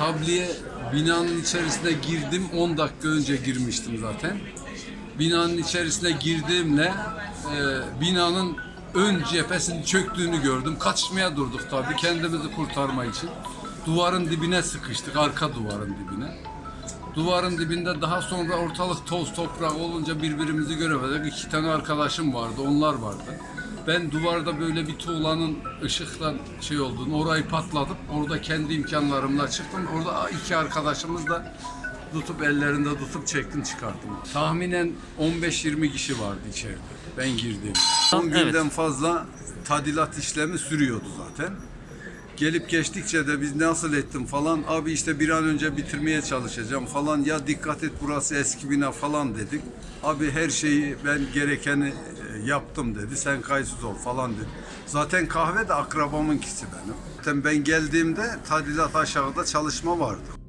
tabliye binanın içerisine girdim. 10 dakika önce girmiştim zaten. Binanın içerisine girdiğimle e, binanın ön cephesinin çöktüğünü gördüm. Kaçmaya durduk tabii kendimizi kurtarma için. Duvarın dibine sıkıştık, arka duvarın dibine. Duvarın dibinde daha sonra ortalık toz toprak olunca birbirimizi göremedik. İki tane arkadaşım vardı, onlar vardı. Ben duvarda böyle bir tuğlanın ışıkla şey olduğunu, orayı patlatıp orada kendi imkanlarımla çıktım. Orada iki arkadaşımız da tutup ellerinde tutup çektim çıkarttım. Tahminen 15-20 kişi vardı içeride ben girdiğimde. 10 Evet. günden fazla tadilat işlemi sürüyordu zaten. Gelip geçtikçe de biz nasıl ettim falan abi işte bir an önce bitirmeye çalışacağım falan ya dikkat et burası eski bina falan dedik. Abi her şeyi ben gerekeni yaptım dedi sen kayıtsız ol falan dedi. Zaten kahve de akrabamınkisi benim. Zaten ben geldiğimde tadilat aşağıda çalışma vardı.